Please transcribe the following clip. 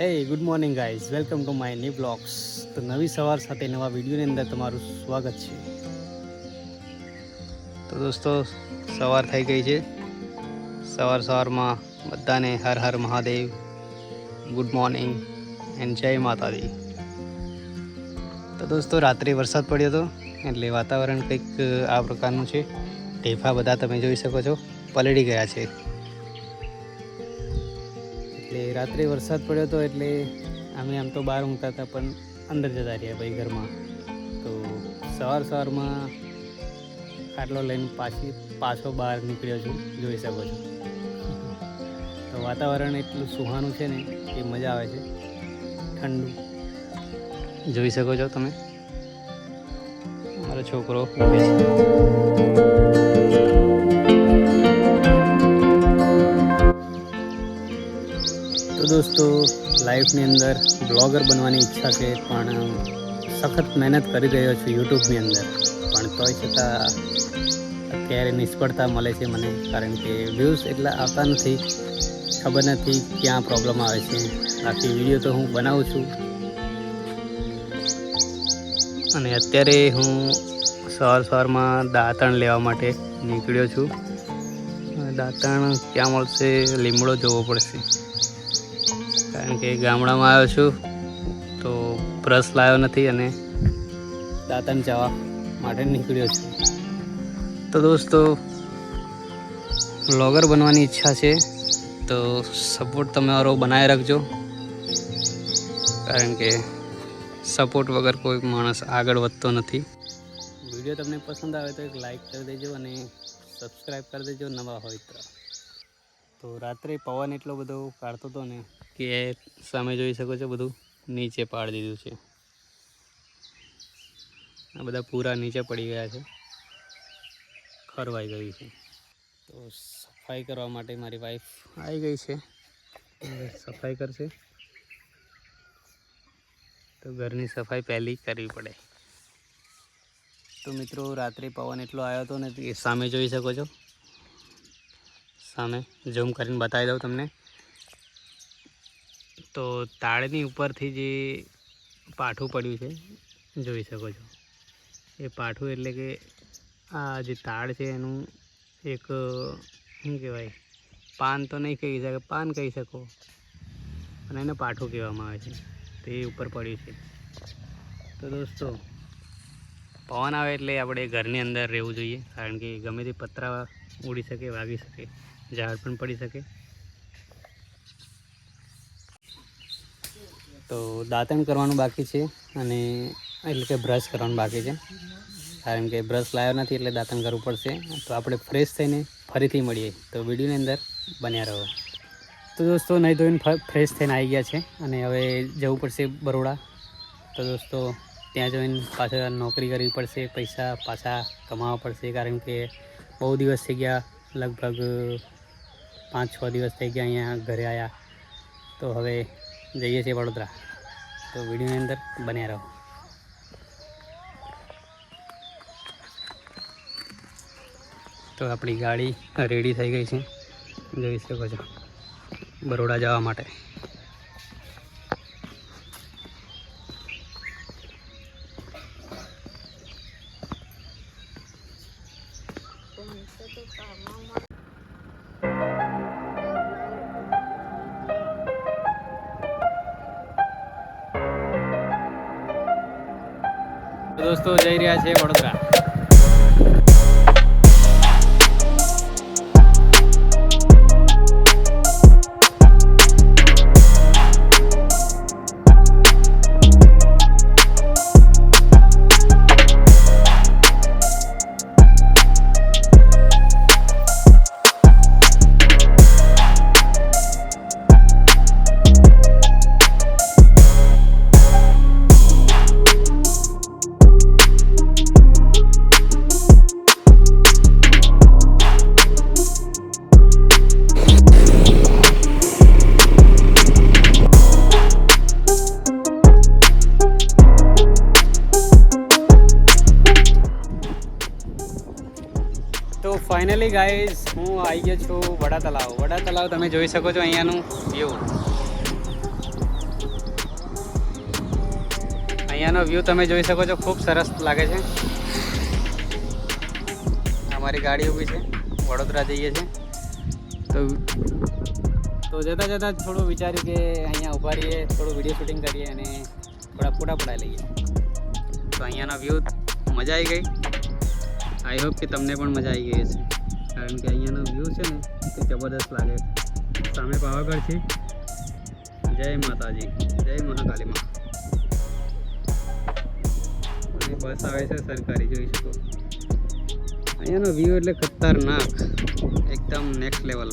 Hey good morning guys welcome to my new blogs તો નવી સવાર સાથે નવા વિડીયોની અંદર તમારું સ્વાગત છે. તો દોસ્તો, સવાર થઈ ગઈ છે. સવાર સવારમાં બધાને Har Har Mahadev good morning and જય માતાજી. તો દોસ્તો, રાત્રે વરસાદ પડ્યો હતો, એટલે વાતાવરણ કંઈક, આ પ્રકારનું છે. ઢેફા બધા તમે જોઈ શકો છો. પલળી ગયા છે. એટલે રાત્રે વરસાદ પડ્યો હતો એટલે અમે આમ તો બહાર ઊંઘતા હતા, પણ અંદર જતા રહ્યા ભાઈ ઘરમાં. તો સવાર સવારમાં ખાટલો લઈને પાછી પાછો બહાર નીકળ્યો છું, જોઈ શકો છો. તો વાતાવરણ એટલું સુહાનું છે ને એ મજા આવે છે. ઠંડુ. જોઈ શકો છો તમે. મારો છોકરો છે દોસ્તો, લાઈફની અંદર બ્લોગર બનવાની ઈચ્છા છે, પણ સખત મહેનત કરી રહ્યો છું યુટ્યુબની અંદર. પણ તોય છતાં અત્યારે નિષ્ફળતા મળે છે મને, કારણ કે વ્યૂઝ એટલા આવતા નથી, ખબર નથી ક્યાં પ્રોબ્લેમ આવે છે. બાકી વીડિયો તો હું બનાવું છું. અને અત્યારે હું સવાર સવારમાં દાંતણ લેવા માટે નીકળ્યો છું. દાંતણ ક્યાં મળશે, લીમડો જોવો પડશે. કારણ કે ગામડામાં આવ્યો છું, તો બ્રશ લાવ્યો નથી અને દાંતણ જવા માટે નીકળ્યો છું. તો દોસ્તો બ્લોગર બનવાની ઈચ્છા છે, તો સપોર્ટ તમારો બનાવી રાખજો. કારણ કે સપોર્ટ વગર કોઈ માણસ આગળ વધતો નથી. વીડિયો તમને પસંદ આવે તો એક લાઈક કરી દેજો અને સબસ્ક્રાઈબ કરી દેજો નવા હોય તો. તો રાત્રે પવન એટલો બધો કાઢતો હતો ને કે સામે જોઈ શકો છો બધું નીચે પાડી દીધું છે. આ બધા પૂરા નીચે પડી ગયા છે. ખરવાઈ ગયું છે. તો સફાઈ કરવા માટે મારી વાઈફ આવી ગઈ છે. સફાઈ કરશે. તો ઘરની સફાઈ પહેલી કરવી પડે. તો મિત્રો રાત્રે પવન એટલો આવ્યો હતો ને એ સામે જોઈ શકો છો. સામે ઝૂમ કરીને બતાવી દઉં તમને. તો તાળની ઉપરથી જે પાઠું પડ્યું છે, જોઈ શકો છો. એ પાઠું એટલે કે આ જે તાળ છે એનું એક, શું કહેવાય, પાન તો નહીં કહી શકે પાન કહી શકો. અને એને પાઠું કહેવામાં આવે છે. તે ઉપર પડ્યું છે. તો દોસ્તો, પવન આવે એટલે આપણે ઘરની અંદર રહેવું જોઈએ, કારણ કે ગમે તે પતરા ઉડી શકે, વાગી શકે. ઝાડ પણ પડી શકે. તો દાંતણ કરવાનું બાકી છે અને એટલે કે બ્રશ કરવાનું બાકી છે. કારણ કે બ્રશ લાવ્યો નથી એટલે દાંતણ કરવું પડશે. તો આપણે ફ્રેશ થઈને ફરીથી મળીએ. તો વિડીયોની અંદર બન્યા રહો. તો દોસ્તો નહીં ધોઈને ફ્રેશ થઈને આવી ગયા છે અને હવે જવું પડશે બરોડા. તો દોસ્તો, ત્યાં જઈને પાછા નોકરી કરવી પડશે, પૈસા પાછા કમાવા પડશે. કારણ કે બહુ દિવસ થઈ ગયા, લગભગ પાંચ છ દિવસ થઈ ગયા અહીંયા ઘરે આવ્યા તો હવે જઈએ છીએ વડોદરા. તો વિડીયોની અંદર બન્યા રહો. તો આપણી ગાડી રેડી થઈ ગઈ છે. જોઈ શકો છો. બરોડા જવા માટે. દોસ્તો જઈ રહ્યા છે વડોદરા. ફાઇનલી ગાઈઝ હું આવી ગયો છું વડા તલાવ વડા તલાવ તમે જોઈ શકો છો અહીંયાનું વ્યૂ અહીંયાનો વ્યૂ તમે જોઈ શકો છો, ખૂબ સરસ લાગે છે. અમારી ગાડી ઊભી છે, વડોદરા જઈએ છીએ. તો તો જતાં જતાં થોડું વિચાર્યું કે અહીંયા ઊભા રહીએ, થોડું વીડિયો શૂટિંગ કરીએ અને થોડા ફોટા પડાવી લઈએ. તો અહીંયાનો વ્યૂ મજા આવી ગઈ. આઈ હોપ કે તમને પણ મજા આવી ગઈ હશે. કારણ કે અહીંયાનો વ્યૂ છે ને તે જબરદસ્ત લાગે સામે પાવાગઢ છે. જય માતાજી. જય મહાકાલી મા. બસ આવે છે સરકારી, જોઈ શકો. અહીંયાનો વ્યૂ એટલે ખતરનાક. એકદમ નેક્સ્ટ લેવલ